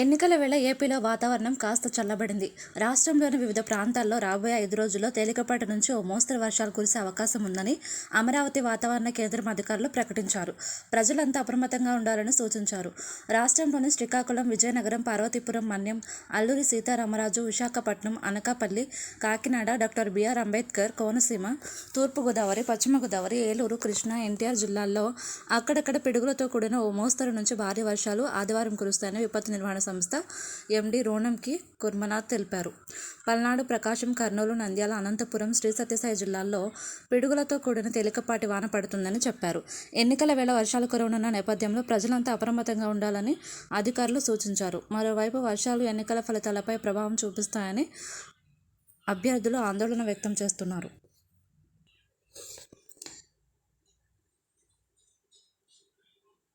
ఎన్నికల వేళ ఏపీలో వాతావరణం కాస్త చల్లబడింది. రాష్ట్రంలోని వివిధ ప్రాంతాల్లో రాబోయే ఐదు రోజుల్లో తేలికపాటి నుంచి ఓ మోస్తరు వర్షాలు కురిసే అవకాశం ఉందని అమరావతి వాతావరణ కేంద్రం అధికారులు ప్రకటించారు. ప్రజలంతా అప్రమత్తంగా ఉండాలని సూచించారు. రాష్ట్రంలోని Srikakulam, Vizianagaram, Parvathipuram Manyam, Alluri Sitaramaraju, Visakhapatnam, Anakapalli, Kakinada, doctor B R Ambedkar Konaseema, తూర్పు గోదావరి, పశ్చిమ గోదావరి, ఏలూరు, కృష్ణా, ఎన్టీఆర్ జిల్లాల్లో అక్కడక్కడ పిడుగులతో కూడిన ఓ మోస్తరు నుంచి భారీ వర్షాలు ఆదివారం కురుస్తాయని విపత్తు నిర్వహణ సంస్థ ఎండీ రోణంకి కుర్మనాథ్ తెలిపారు. పల్నాడు, ప్రకాశం, కర్నూలు, నంద్యాల, అనంతపురం, శ్రీ సత్యసాయి జిల్లాల్లో పిడుగులతో కూడిన తేలికపాటి వాన పడుతుందని చెప్పారు. ఎన్నికల వేళ వర్షాలు కురవనున్న నేపథ్యంలో ప్రజలంతా అప్రమత్తంగా ఉండాలని అధికారులు సూచించారు. మరోవైపు వర్షాలు ఎన్నికల ఫలితాలపై ప్రభావం చూపిస్తాయని అభ్యర్థులు ఆందోళన వ్యక్తం చేస్తున్నారు.